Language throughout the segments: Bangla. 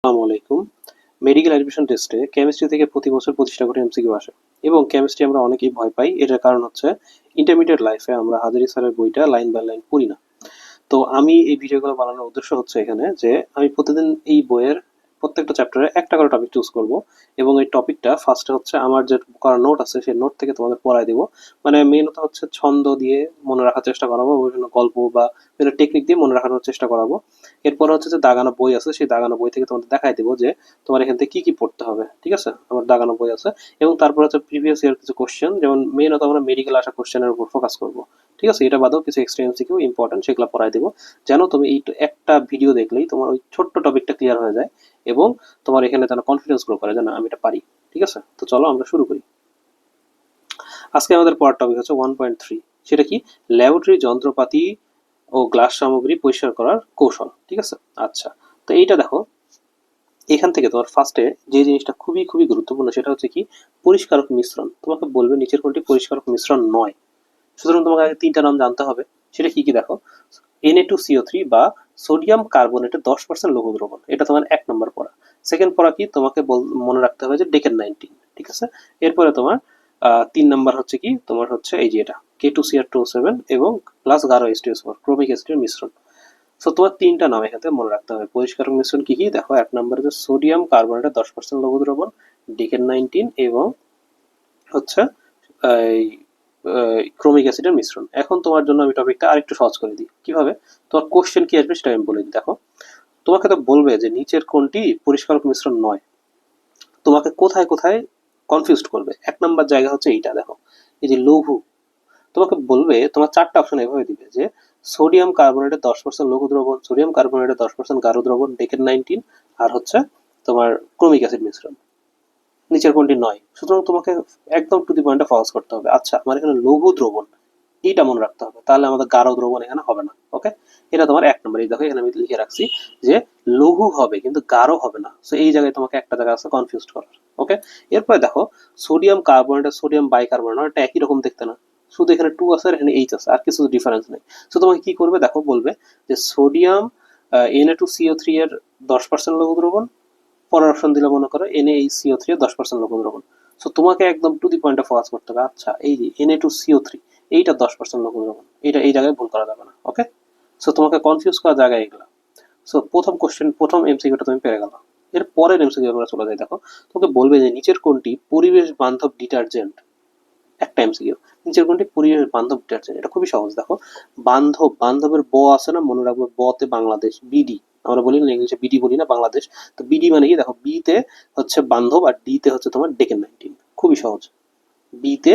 আসসালামু আলাইকুম। মেডিকেল অ্যাডমিশন টেস্টে কেমিস্ট্রি থেকে প্রতি বছর প্রতিষ্ঠা করে এমসিকিউ আসে এবং কেমিস্ট্রি আমরা অনেকেই ভয় পাই। এটার কারণ হচ্ছে ইন্টারমিডিয়েট লাইফে আমরা হাজারি স্যারের বইটা লাইন বাই লাইন পড়ি না। তো আমি এই ভিডিওগুলো বানানোর উদ্দেশ্য হচ্ছে এখানে যে আমি প্রতিদিন এই বইয়ের প্রত্যেকটা চ্যাপ্টারে একটা করে টপিক চুজ করব। এবং এই টপিকটা ফার্স্টে হচ্ছে আমার যে করা নোট আছে, সেই নোট থেকে তোমাদের পড়ায় দিব। মানে মেনত হচ্ছে ছন্দ দিয়ে মনে রাখার চেষ্টা করাবো, বিভিন্ন গল্প বা বিভিন্ন টেকনিক দিয়ে মনে রাখানোর চেষ্টা করাবো। এরপর হচ্ছে যে দাগানো বই আছে, সেই দাগানো বই থেকে তোমাদের দেখাই দিব যে তোমার এখান থেকে কি কি পড়তে হবে, ঠিক আছে? আমার দাগানো বই আছে। এবং তারপর হচ্ছে প্রিভিয়াস ইয়ার কিছু কোশ্চেন যেমন মেইনত আমরা মেডিকেল আসা কোশ্চেনের উপর ফোকাস করব, ঠিক আছে? এটা বাদেও কিছু এক্সট্রা এমসিকিউ ইম্পর্টেন্ট সেগুলো পড়াই দেবো। যেন তুমি এই একটা ভিডিও দেখলেই তোমার ওই ছোট্ট টপিকটা ক্লিয়ার হয়ে যায়। এবং তোমার এখানে যেন কনফিডেন্স গ্রো করে যে না, আমি এটা পারি, ঠিক আছে? তো চলো আমরা শুরু করি। আজকে আমাদের পড়ার টপিক হচ্ছে ওয়ান পয়েন্ট থ্রি সেটা কি? ল্যাবরেটরি যন্ত্রপাতি ও গ্লাস সামগ্রী পরিষ্কার করার কৌশল, ঠিক আছে? আচ্ছা তো এইটা দেখো, এখান থেকে তোমার ফার্স্টে যে জিনিসটা খুবই খুবই গুরুত্বপূর্ণ সেটা হচ্ছে কি? পরিষ্কারক মিশ্রণ, তোমাকে বলবে নিচের কোনটি পরিষ্কারক মিশ্রণ নয়। সুতরাং তোমাকে তিনটা নাম জানতে হবে, সেটা কি কি দেখো? N A two C O three বা সোডিয়াম কার্বনেটের দশ পার্সেন্ট লঘু দ্রবণ এটা তোমার এক নম্বর পড়া। সেকেন্ড পড়া কি? তোমাকে মনে রাখতে হবে যে ডেকেন নাইনটিন ঠিক আছে? এরপরে তোমার তিন নাম্বার হচ্ছে কি? তোমার হচ্ছে এই যে এটা K two C R two seven এবং প্লাস গারো এস ফোর ক্রোমিক অ্যাসিডের মিশ্রণ। সো তোমার তিনটা নাম এখানে মনে রাখতে হবে। পরিষ্কার মিশ্রণ কি কি? দেখো, এক নম্বরে যে সোডিয়াম কার্বনেটের দশ পার্সেন্ট লঘু দ্রবণ ডিকেন নাইনটিন এবং হচ্ছে, এই ক্রোমিক অ্যাসিডের মিশ্রণ। এখন তোমার জন্য আমি টপিকটা আরেকটু সহজ করে দিই। কীভাবে? তোমার কোশ্চেন কি আসবে সেটা আমি বলে দিই। দেখো, তোমাকে তো বলবে যে নিচের কোনটি পরিষ্কারক মিশ্রণ নয়। তোমাকে কোথায় কোথায় কনফিউজড করবে। এক নম্বর জায়গা হচ্ছে এইটা, দেখো। এই যে লঘু, তোমাকে বলবে, তোমার চারটা অপশন এভাবে দিবে যে সোডিয়াম কার্বনেটের দশ পার্সেন্ট লঘু দ্রবণ সোডিয়াম কার্বনেটের দশ পার্সেন্ট গাঢ় দ্রবণ ডেকেন নাইনটিন আর হচ্ছে তোমার ক্রোমিক অ্যাসিড মিশ্রণ। নিচের কোনটি নয়। সুতরাং তোমাকে একদম টু দি পয়েন্টে ফোকাস করতে হবে। আচ্ছা আমার এখানে লঘু দ্রবণ, এইটা মনে রাখতে হবে। তাহলে আমাদের গাঢ় দ্রবণ এখানে হবে না ওকে এটা তোমার এক নম্বর। এই দেখো, এখানে আমি লিখে রাখছি যে লঘু হবে, কিন্তু গাঢ় হবে না। সো এই জায়গায় তোমাকে একটা জায়গা আছে কনফিউজ করার ওকে এরপরে দেখো সোডিয়াম কার্বনেট আর সোডিয়াম বাইকার্বনেট এটা একই রকম দেখতে না। শুধু এখানে টু আছে আর এখানে এইচ আছে, আর কিছু ডিফারেন্স নেই। সো তোমাকে কি করবে? দেখো, বলবে যে sodium N A two C O three এর দশ পার্সেন্ট লঘু দ্রবণ পরের অপশন দিলে মনে করো এনএ এই সিও থ্রি দশ পার্সেন্ট দ্রবণ। সো তোমাকে একদম টু দি পয়েন্টে ফোকাস করতে হবে। আচ্ছা এই যে এনএ টু সিও থ্রি এইটা দশ পার্সেন্ট দ্রবণ। এইটা এই জায়গায় ভুল করা যাবে না ওকে সো তোমাকে কনফিউজ করা জায়গায় এগুলো। সো প্রথম কোশ্চেন প্রথম এমসিকিউটা তুমি পেরে গেলো। এর পরের এমসিকিউ আমরা চলে যাই। দেখো, তোমাকে বলবে যে নিচের কোনটি পরিবেশ বান্ধব ডিটারজেন্ট? একটা এমসিকিউ নিচের কোনটি পরিবেশ বান্ধব ডিটারজেন্ট? এটা খুবই সহজ। দেখো, বান্ধব, বান্ধবের ব আছে না? মনে রাখবে বতে বাংলাদেশ, বিডি। আমরা বলি না ইংলিশে বিডি বলি না, বাংলাদেশ। তো বিডি মানে কি? দেখো বিতে হচ্ছে বান্ধব আর ডিতে হচ্ছে তোমার ডেকেন নাইনটিন খুবই সহজ। বিতে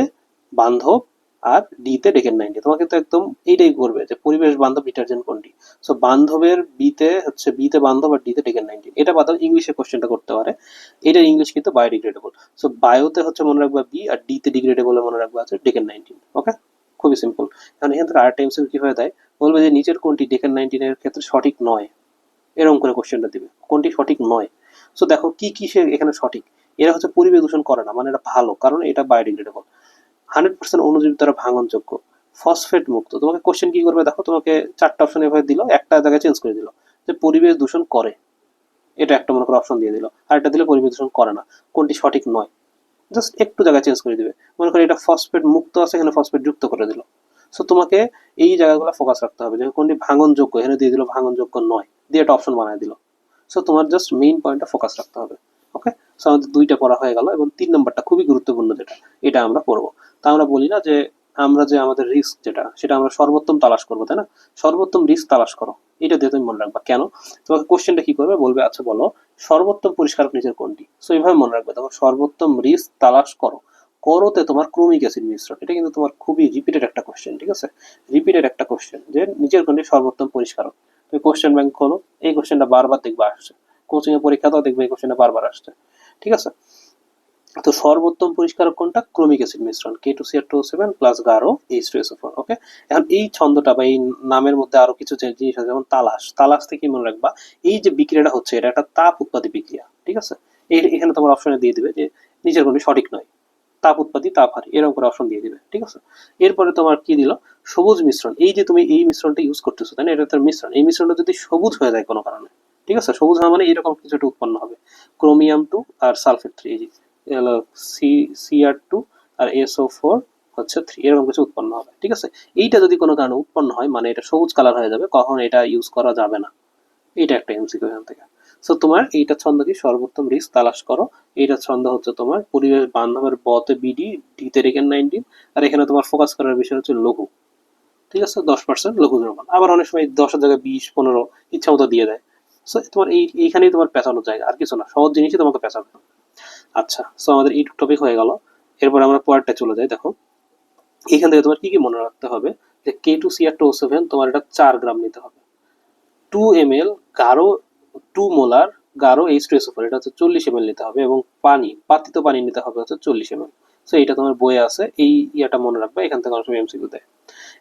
বান্ধব আর ডিতে ডেকেন নাইনটিন তোমাকে তো একদম এইটাই করবে যে পরিবেশ বান্ধব ডিটারজেন্ট কোনটি? সো বান্ধবের বিতে হচ্ছে বিতে বান্ধব আর ডিতে ডেকেন নাইনটিন এটা বাদে ইংলিশে কোশ্চেনটা করতে পারে। এটার ইংলিশ কিন্তু বায়োডিগ্রেডেবল সো বায়োতে হচ্ছে মনে রাখবা বি আর ডিতে ডিগ্রেডেবল মনে রাখবা আছে ডেকেন নাইনটিন ওকে খুবই সিম্পল এখন এখান থেকে এমসিকিউ কি হয়ে দেয়? বলবে যে নিচের কোনটি ডেকেন নাইনটিনের ক্ষেত্রে সঠিক নয়। এরকম করে কোশ্চেনটা দিবে। কোনটি সঠিক নয়? সো দেখো, কি কি সে এখানে সঠিক? এরা হচ্ছে পরিবেশ দূষণ করে না মানে এটা ভালো, কারণ এটা বায়োডিগ্রেডেবল হান্ড্রেড পার্সেন্ট অনুজীব দ্বারা ভাঙনযোগ্য। ফসফেট মুক্ত। তোমাকে কোশ্চেন কি করবে? দেখো, তোমাকে চারটা অপশন এভাবে দিল, একটা জায়গায় চেঞ্জ করে দিল, যে পরিবেশ দূষণ করে। এটা একটা মনে করো অপশন দিয়ে দিল, আর একটা দিলে পরিবেশ দূষণ করে না। কোনটি সঠিক নয়? জাস্ট একটু জায়গায় চেঞ্জ করে দিবে। মনে করো এটা ফসফেট মুক্ত আছে, এখানে ফসফেট যুক্ত করে দিল। সো তোমাকে এই জায়গাগুলো ফোকাস রাখতে হবে, যে কোনটি ভাঙনযোগ্য, এখানে দিয়ে দিল ভাঙনযোগ্য নয়। দিয়ে একটা অপশন বানিয়ে দিল। সো তোমার জাস্ট মেইন পয়েন্টটা ফোকাস রাখতে হবে। ওকে সো আমাদের দুইটা পড়া হয়ে গেল এবং তিন নম্বরটা খুবই গুরুত্বপূর্ণ যেটা, এটা আমরা পড়ব। তা আমরা বলি না যে, আমরা যে আমাদের রিস্ক যেটা, সেটা আমরা সর্বোত্তম তালাশ করব, তাই না? সর্বোত্তম রিস্ক তালাশ করো। এটা দিয়ে তুমি মনে রাখবা। কেন? তোমাকে কোশ্চেনটা কি করবে? বলবে আচ্ছা বলো, সর্বোত্তম পরিষ্কারক নিজের কোনটি? সো এইভাবে মনে রাখবে। দেখো, সর্বোত্তম রিস্ক তালাশ করো। করোতে তোমার ক্রমিক অ্যাসিড মিশ্রণ এটা কিন্তু তোমার খুবই রিপিটেড একটা কোশ্চেন ঠিক আছে? রিপিটেড একটা কোশ্চেন যে নিজের কোনটি সর্বোত্তম পরিষ্কারক তুমি কোশ্চেন ব্যাংক খোলো, এই কোশ্চেনটা বারবার দেখবে আসছে। কোচিং এ পরীক্ষাতেও দেখবে এই কোশ্চেনটা বারবার আসছে। ঠিক আছে? তো সর্বোত্তম পরিষ্কারক কোনটা ক্রমিক অ্যাসিড মিশ্রণ K two C R two seven plus Garo H two S O four okay এখন এই ছন্দটা বা এই নামের মধ্যে আরও কিছু জিনিস আছে, যেমন তালাশ তালাশ থেকে মনে রাখবা, এই যে বিক্রিয়াটা হচ্ছে, এটা একটা তাপ উৎপাদী বিক্রিয়া, ঠিক আছে? এখানে তোমার অপশনে দিয়ে দিবে যে নিচের কোনটি সঠিক নয়। তাপ উৎপাদী তাপ হারি। এরকম করে অপশন দিয়ে দিবে, ঠিক আছে? এরপরে তোমার কি দিল? সবুজ মিশ্রণ। এই যে তুমি এই মিশ্রণটা ইউজ করতেছো, তাই না? এটা তার মিশ্রণ। এই মিশ্রণটা যদি সবুজ হয়ে যায় কোনো কারণে, ঠিক আছে? সবুজ হাওয়া মানে এরকম কিছু একটা উৎপন্ন হবে। ক্রোমিয়াম টু আর সালফেট থ্রি এই যে সি সিআর টু আর এসও ফোর হচ্ছে থ্রি এরকম কিছু উৎপন্ন হবে, ঠিক আছে? এইটা যদি কোনো কারণে উৎপন্ন হয় মানে এটা সবুজ কালার হয়ে যাবে, কখন এটা ইউজ করা যাবে না। এটা একটা এমসিকিউ এখান থেকে। সো তোমার এইটা ছন্দ কি? সর্বোত্তম রিস্ক তালাশ করো। এইটা ছন্দ হচ্ছে তোমার পরিবেশ বান্ধবের বতে বিডি ডিতে রেখেন নাইনটিন আর এখানে তোমার ফোকাস করার বিষয় হচ্ছে লঘু। ঠিক আছে? দশ পার্সেন্ট লঘু দ্রবণ। আবার অনেক সময় দশের জায়গায় বিশ, পনেরো ইচ্ছা মতো দিয়ে দেয়। সো তোমার এই, এইখানেই তোমার পেঁচানোর জায়গা। আর কিছু না, সহজ জিনিসই তোমাকে পেঁচাবে। আচ্ছা সো আমাদের এই টপিক হয়ে গেল। এরপর আমরা পরেরটা চলে যাই, দেখো। এখান থেকে তোমার কি কি মনে রাখতে হবে? যে K two C R two seven তোমার এটা চার গ্রাম নিতে হবে। টু এম এল গাঢ় টু মোলার গাঢ় এইচ টু এটা হচ্ছে চল্লিশ এম নিতে হবে এবং পানি, পাতিত পানি নিতে হবে হচ্ছে চল্লিশ এম সো এইটা তোমার বইয়ে আছে, এই ইয়াটা মনে রাখবে, এখান থেকে অনেক সময় এমসিকিউ দেয়।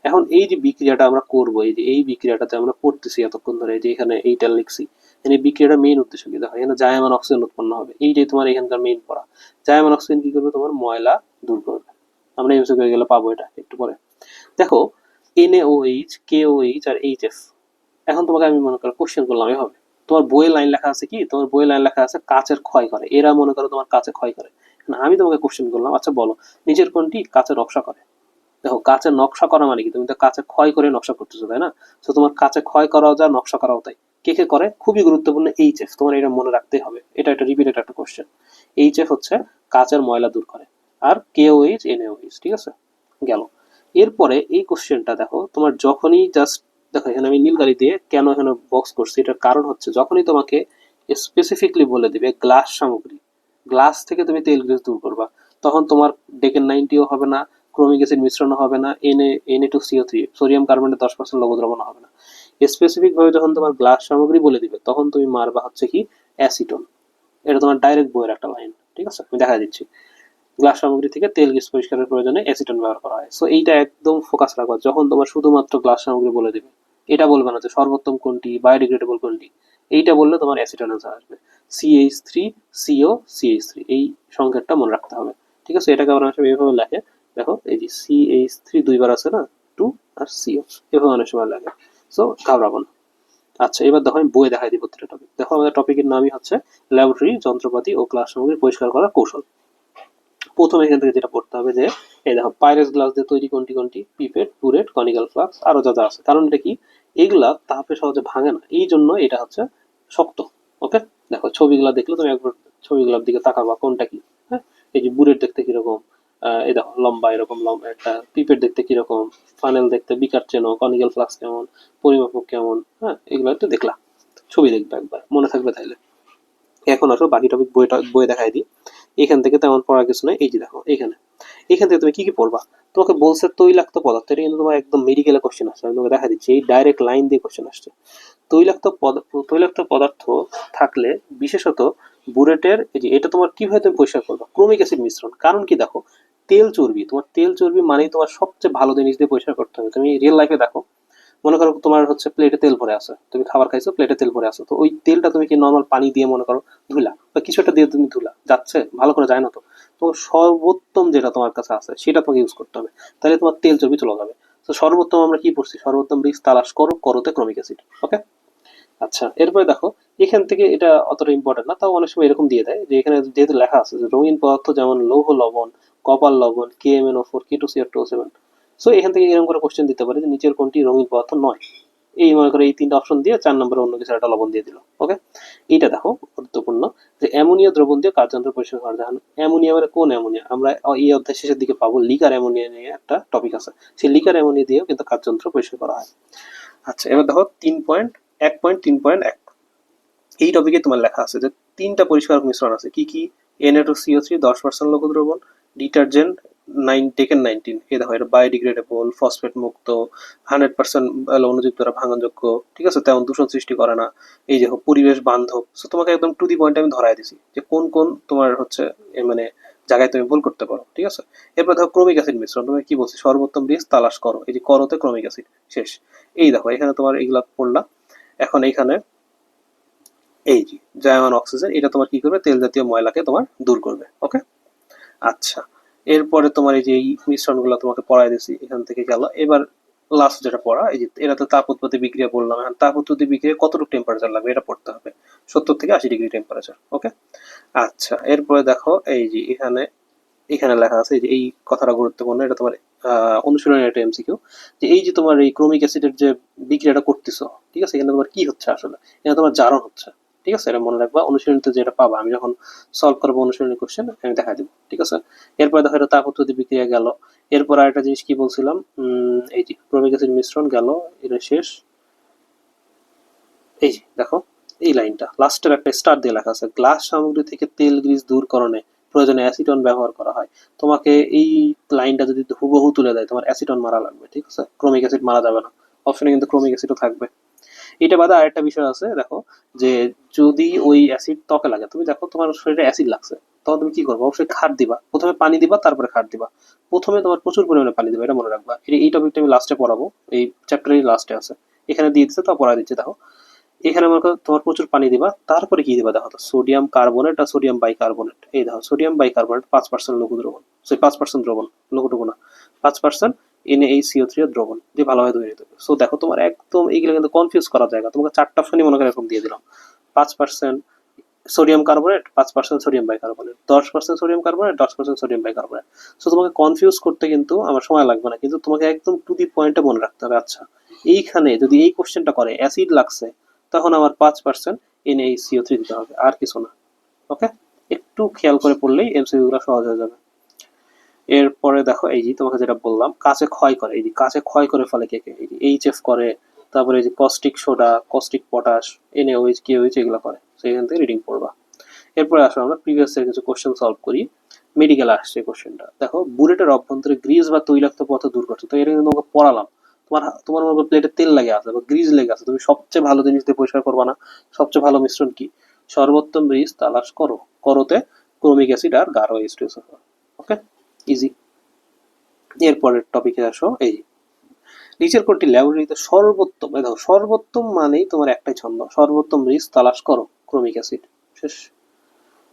এখন এই যে বিক্রিয়াটা আমরা করব, এই যে এই বিক্রিয়াটাতে আমরা পড়তেছি এতক্ষণ ধরে যে এখানে এইটা লিখছি, এখানে বিক্রিয়াটা মেইন উদ্দেশ্য কি দেখো, এখানে জায়মান অক্সিজেন উৎপন্ন হবে তোমার এখানকার মেইন পড়া। জায়মান অক্সিজেন কি করবে? তোমার ময়লা দূর করবে। আমরা এমসিকিউ গেলে পাবো এটা একটু পরে। দেখো এনএওএইচ কেওএইচ আর এইচএফ এখন তোমাকে আমি মনে করো কোশ্চেন করলাম, এভাবে। তোমার বইয়ে লাইন লেখা আছে কি? তোমার বইয়ে লাইন লেখা আছে, কাচের ক্ষয় করে। এরা মনে করো তোমার কাছে ক্ষয় করে। আমি তোমাকে কোশ্চেন করলাম আচ্ছা বলো নিচের কোনটি কাচের নকশা করে? দেখো, কাচের নকশা করা মানে কি? তুমি তো কাছে ক্ষয় করে নকশা করতেছো, তাই না? তো তোমার কাছে ক্ষয় করাও যায় নকশা করাও তাই। কে কে করে? খুবই গুরুত্বপূর্ণ এইচ এফ তোমার এটা মনে রাখতেই হবে। এটা একটা রিপিটেড একটা কোশ্চেন এইচ এফ হচ্ছে কাচের ময়লা দূর করে। আর কেওএইচ এনএওএইচ ঠিক আছে? গেল। এরপরে এই কোশ্চেনটা দেখো, তোমার যখনই জাস্ট দেখো, এখানে আমি নীল গাড়ি দিয়ে কেন এখানে বক্স করছি? এটার কারণ হচ্ছে যখনই তোমাকে স্পেসিফিকলি বলে দিবে গ্লাস সামগ্রী গ্লাস থেকে তুমি তেল গ্যাস দূর করবা, তখন তোমার ডেকেন নাইনটিও হবে না ক্রোমিক অ্যাসিড মিশ্রণ হবে না N A N A two C O three sodium কার্বনের দশ পার্সেন্ট লঘু দ্রবণ হবে না। স্পেসিফিক ভাবে যখন তোমার গ্লাস সামগ্রী বলে দিবে, তখন তুমি মারবা হচ্ছে কি? অ্যাসিটন এটা তোমার ডাইরেক্ট বইয়ের একটা লাইন ঠিক আছে? আমি দেখা দিচ্ছি। গ্লাস সামগ্রী থেকে তেল গ্যাস পরিষ্কারের প্রয়োজনে অ্যাসিটন ব্যবহার করা হয়। সো এইটা একদম ফোকাস রাখবা, যখন তোমার শুধুমাত্র গ্লাস সামগ্রী বলে দিবে। এটা বলবে না যে সর্বোত্তম কোনটি বায়োডিগ্রেডেবল কোনটি। এইটা বললে তোমার অ্যাসিটন অ্যান্সার আসবে C H three C O C H three এই সংকেতটা মনে রাখতে হবে। ঠিক আছে? এটাকে আমরা সময় এভাবে লেখে। দেখো, এই যে সিএইচ থ্রি দুইবার আছে না? টু আর সিও এভাবে অনেক সময় লাগে সো ঘাবড়াবো না। আচ্ছা এবার দেখো, আমি বই দেখাই দিই প্রত্যেকটা টপিক দেখো, আমাদের টপিকের নামই হচ্ছে ল্যাবরেটরি যন্ত্রপাতি ও ক্লাস সামগ্রী পরিষ্কার করার কৌশল। প্রথমে এখান থেকে যেটা পড়তে হবে যে এই দেখো পাইরেস গ্লাস দিয়ে তৈরি কোনটি কোনটি? পিপেট পুরেট কনিক্যাল ফ্লাক্স আরও যা যা আছে। কারণ এটা কি? এইগুলা তাপে সহজে ভাঙে না। এই জন্য এটা হচ্ছে শক্ত। ওকে দেখো, ছবিগুলা দেখলে তুমি একবার ছবিগুলোর দিকে তাকাবা, কোনটা কি? হ্যাঁ? এই যে বুরেট দেখতে কীরকম এই দেখো, লম্বা এরকম, লম্বা একটা পিপেট দেখতে কীরকম ফানেল দেখতে বিকার চেনো কনিক্যাল ফ্লাক্স কেমন, পরিমাপক কেমন হ্যাঁ? এগুলো একটু দেখলা। ছবি দেখবে একবার, মনে থাকবে তাইলে। এখন আসো, বাকি টপিক বইটা বই দেখাই দিই। এখান থেকে তেমন পড়ার কিছু নাই। এই যে দেখো, এখানে। এখান থেকে তুমি কি কি পড়বা? তোমাকে বলছে তৈলাক্ত পদার্থ। এটা কিন্তু তোমার একদম মেডিকেলে কোশ্চেন আসছে। আমি তোমাকে দেখা দিচ্ছি, এই ডাইরেক্ট লাইন দিয়ে কোশ্চেন আসছে। তৈলাক্ত তৈলাক্ত পদার্থ থাকলে বিশেষত বুলেটের এই যে এটা তোমার কীভাবে তুমি পরিষ্কার করবে? ক্রমিক অ্যাসিড মিশ্রণ। কারণ কি দেখো? তেল চর্বি, তোমার তেল চর্বি মানেই তোমার সবচেয়ে ভালো জিনিস দিয়ে পরিষ্কার করতে হবে। তুমি রিয়েল লাইফে দেখো মনে করো তোমার হচ্ছে প্লেটে তেল ভরে আছে, তুমি খাবার খাইছো প্লেটে তেল ভরে আছে, তো ওই তেলটা তুমি কি নর্মাল পানি দিয়ে মনে করো ধুলা বা কিছু একটা দিয়ে তুমি ধুলা, যাচ্ছে, ভালো করে যায় না তো। তো সর্বোত্তম যেটা তোমার কাছে আছে, সেটা তোমাকে ইউজ করতে হবে। তাহলে তোমার তেল চর্বি চলে যাবে। তো সর্বোত্তম আমরা কি পড়ছি? সর্বোত্তম রিস্ক তালাশ করো করোতে ক্রমিক অ্যাসিড ওকে আচ্ছা এরপরে দেখো, এখান থেকে এটা অতটা ইম্পর্টেন্ট না, তাও অনেক সময় এরকম দিয়ে দেয় যে এখানে যেহেতু লেখা আছে যে রঙিন পদার্থ যেমন লৌহ লবণ কপার লবণ K M N O four K two C R two seven so এখান থেকে এরকম করে কোশ্চেন দিতে পারে যে নিচের কোনটি রঙিন পদার্থ নয়। এই মনে করে এই তিনটা অপশন দিয়ে চার নম্বরে অন্য কিছু একটা লবণ দিয়ে দিল ওকে এইটা দেখো, গুরুত্বপূর্ণ যে অ্যামোনিয়া দ্রবণ দিয়ে কার্যযন্ত্র পরিষ্কার করা যায় অ্যামোনিয়া মানে কোন অ্যামোনিয়া? আমরা এই অধ্যায় শেষের দিকে পাবো লিকার অ্যামোনিয়া নিয়ে একটা টপিক আছে। সেই লিকার অ্যামোনিয়া দিয়েও কিন্তু কার্যযন্ত্র পরিষ্কার করা হয়। আচ্ছা এবার দেখো তিন পয়েন্ট এক পয়েন্ট তিন পয়েন্ট এক এই টপিকে তোমার লেখা আছে যে তিনটা পরিষ্কার মিশ্রণ আছে। কি কি? N A two C O three দশ পার্সেন্ট লঘু দ্রবণ ডিটারজেন্ট নাইন টেকেন নাইনটিন এই দেখো, এটা বায়োডিগ্রেডেবল ফসফেট মুক্ত হান্ড্রেড পার্সেন্ট অনুযুক্ত ভাঙনযোগ্য, ঠিক আছে? তেমন দূষণ সৃষ্টি করে না। এই দেখো পরিবেশ বান্ধব সো তোমাকে একদম টু দি পয়েন্ট আমি ধরাই দিছি যে কোন কোন তোমার হচ্ছে মানে জায়গায় তুমি ভুল করতে পারো, ঠিক আছে? এরপর দেখো ক্রমিক অ্যাসিড মিশ্রণ, তুমি কি বলছি? সর্বোত্তম রিস্ক তালাশ করো। এই যে করোতে ক্রমিক অ্যাসিড শেষ। এই দেখো, এখানে তোমার এইগুলা পড়লা এখন এইখানে এই যে জায়মান অক্সিজেন এটা তোমার কি করবে? তেল জাতীয় ময়লাকে তোমার দূর করবে ওকে আচ্ছা। এরপরে তোমার এই যে এই মিশ্রণগুলো তোমাকে পড়াই দিছি এখান থেকে গেল। এবার লাস্ট যেটা পড়া, এই যে এটা তো তাপ উৎপত্তি বিক্রিয়া বললাম, এখন তাপ উৎপত্তি বিক্রিয়া কতটুকু টেম্পারেচার লাগবে এটা পড়তে হবে। সত্তর থেকে আশি ডিগ্রি টেম্পারেচার ওকে আচ্ছা এরপরে দেখো এই যে এখানে এখানে লেখা আছে যে এই কথাটা গুরুত্বপূর্ণ, এটা তোমার অনুশীলনের একটা এমসিকিউ যে এই যে তোমার এই ক্রোমিক অ্যাসিডের যে বিক্রিয়াটা করতেছো, ঠিক আছে? এখানে তোমার কি হচ্ছে আসলে? এখানে তোমার জারণ হচ্ছে। ঠিক আছে? এটা মনে রাখবা। অনুশীলনীতে যেটা পাবা, আমি যখন সলভ করব অনুশীলনী কোশ্চেন আমি দেখা দিব, ঠিক আছে? এরপরে দেখো এটা তাপ উৎপত্তি বিক্রিয়া গেল। এরপর আরেকটা জিনিস কি বলছিলাম? এই যে ক্রোমিক অ্যাসিড মিশ্রণ গেল, এটা শেষ। এই দেখো, এই লাইনটা। লাস্টের একটা স্টার দিয়ে লেখা আছে, গ্লাস সামগ্রী থেকে তেল গ্রিস দূরকরণে প্রয়োজনে অ্যাসিটন ব্যবহার করা হয়। তোমাকে এই লাইনটা যদি হুবহু তুলে দেয়, তোমার অ্যাসিটন মারা লাগবে, ঠিক আছে? ক্রোমিক অ্যাসিড মারা যাবে না। অপশনে কিন্তু ক্রোমিক অ্যাসিডও থাকবে। এটা বাদে আরেকটা বিষয় আছে, দেখো, যে যদি ওই অ্যাসিড ত্বকে লাগে, তুমি দেখো তোমার শরীরে অ্যাসিড লাগছে, তখন তুমি কি করবে? অবশ্যই খাট দিবা। প্রথমে পানি দিবা, তারপরে খাট দিবা। প্রথমে তোমার প্রচুর পরিমাণে পানি দিবা, এটা মনে রাখবা। এই- টপিকটা আমি লাস্টে পড়াবো, এই চ্যাপ্টারের লাস্টে আছে। এখানে দিয়ে দিচ্ছে তা পড়া দিচ্ছে, দেখো। এখানে করো তোমার প্রচুর পানি দিবা, তারপরে কি দিবা, দেখো সোডিয়াম কার্বনেট আর সোডিয়াম বাইকার্বনেট এই দেখো সোডিয়াম বাইকার্বনেট পাঁচ পার্সেন্ট লঘু দ্রবণ সরি পাঁচ পার্সেন্ট দ্রবণ লঘুটুকু না, পাঁচ পার্সেন্ট এনে এই দ্রবণ দিয়ে ভালোভাবে হবে। সো দেখো তোমার একদম এইগুলো কিন্তু কনফিউজ করা জায়গা। তোমাকে চারটা অপশনই মনে করে এরকম দিয়ে দিলাম। পাঁচ পার্সেন্ট সোডিয়াম কার্বনেট পাঁচ পার্সেন্ট সোডিয়াম দশ পার্সেন্ট সোডিয়াম কার্বনেট দশ পার্সেন্ট সোডিয়াম সো তোমাকে কনফিউজ করতে কিন্তু আমার সময় লাগবে না। কিন্তু তোমাকে একদম টু দি পয়েন্টে মনে রাখতে হবে। আচ্ছা এইখানে যদি এই কোশ্চেনটা করে অ্যাসিড লাগছে, তখন আমার পাঁচ পার্সেন্ট এন সিও থ্রি দিতে হবে। আর কিছু না। ওকে একটু খেয়াল করে পড়লেই এমসিকিউ গুলো সহজ হয়ে যাবে। এরপরে দেখো, এই যে তোমাকে যেটা বললাম কাছে ক্ষয় করে, এই যে কাছে ক্ষয় করে ফেলে কে কে? এইচ এফ করে, তারপরে এই যে caustic soda caustic potash K O H এগুলো করে। তো এখান থেকে রিডিং পড়বা। এরপরে আসো আমরা প্রিভিয়াস এর কিছু কোশ্চেন সলভ করি। মেডিকেল আসছে কোশ্চেনটা দেখো বুলেটের অভ্যন্তরে গ্রিজ বা তৈলাক্ত পদার্থ দূর করছে। তো এটা কিন্তু তোমাকে পড়ালাম। তোমার তোমার মনে প্লেটে তেল লেগে আছে বা গ্রিজ লেগে আছে। তুমি সবচেয়ে ভালো জিনিস দিয়ে পরিষ্কার করবা না। সবচেয়ে ভালো মিশ্রণ কি? সর্বোত্তম ব্রিজ তালাশ করো। করোতে ক্রোমিক অ্যাসিড আর গাঢ় এইচ ওকে ইজি এরপরের টপিকে আসো, এই নিচের কোনটি? ল্যাবরেটরিতে সর্বোত্তম দেখো, সর্বোত্তম মানেই তোমার একটাই ছন্দ, সর্বোত্তম রিস তালাশ করো ক্রোমিক অ্যাসিড শেষ।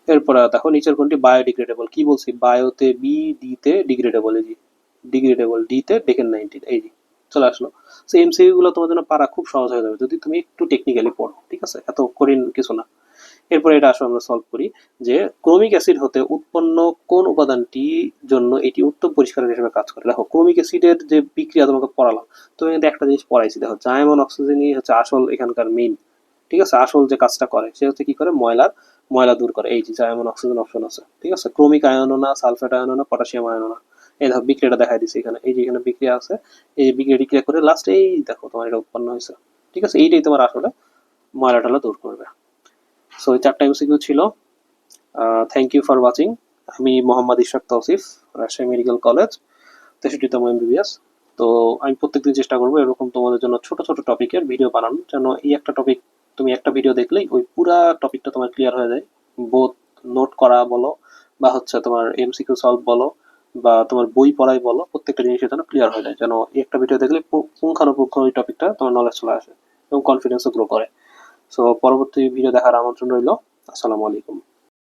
এরপরে দেখো, নিচের কোনটি? বায়োডিগ্রেডেবল কি বলছি? বায়োতে বি ডিতে ডিগ্রেডেবল এই জি ডিগ্রেডেবল ডিতে ডেকেন নাইনটিন এই জি চলে আসলো। সো এমসিকিউ গুলো তোমার জন্য পারা খুব সহজ হয়ে যাবে, যদি তুমি একটু টেকনিক্যালি পড়ো, ঠিক আছে? এত কঠিন কিছু না। এরপরে এটা আসলে আমরা সলভ করি যে ক্রোমিক অ্যাসিড হতে উৎপন্ন কোন উপাদানটি জন্য এটি উত্তম পরিষ্কারের হিসেবে কাজ করে। দেখো ক্রোমিক অ্যাসিডের যে বিক্রিয়া তোমাকে পড়ালাম তুমি কিন্তু একটা জিনিস পড়াইছি। দেখো জায়মন অক্সিজেনই হচ্ছে আসল এখানকার মেইন ঠিক আছে? আসল যে কাজটা করে, সে হচ্ছে কি করে? ময়লার, ময়লা দূর করে। এই যে জায়মন অক্সিজেন অপশন আছে, ঠিক আছে? ক্রোমিক আয়নও না সালফেট আয়নও না পটাশিয়াম আয়নও না। এই দেখো, বিক্রিয়াটা দেখাই দিচ্ছে এখানে। এই যে এখানে বিক্রিয়া আছে, এই যে বিক্রিয়া টিক্রিয়া করে লাস্ট এই দেখো তোমার এটা উৎপন্ন হয়েছে, ঠিক আছে? এইটাই তোমার আসলে ময়লা টলা দূর করবে। সো এই চারটা এমসিকিউ ছিল। থ্যাংক ইউ ফর ওয়াচিং আমি মোহাম্মদ ইশাক তৌসিফ, রাজশাহী মেডিকেল কলেজ, তেষট্টিতম এমবিবিএস তো, আমি প্রত্যেকদিন চেষ্টা করব এরকম তোমাদের জন্য ছোট ছোট টপিকের ভিডিও বানানো যেন এই একটা টপিক, তুমি একটা ভিডিও দেখলেই ওই পুরা টপিকটা তোমার ক্লিয়ার হয়ে যায়। বোধ নোট করা বলো, বা হচ্ছে তোমার এমসিকিউ সলভ বলো, বা তোমার বই পড়াই বলো, প্রত্যেকটা জিনিসের যেন ক্লিয়ার হয়ে যায়। যেন একটা ভিডিও দেখলে পুঙ্খানুপুঙ্খ ওই টপিকটা তোমার নলেজ চলে আসে এবং কনফিডেন্সও গ্রো করে। সো পরবর্তী ভিডিও দেখার আমন্ত্রণ রইল। আসসালামু আলাইকুম।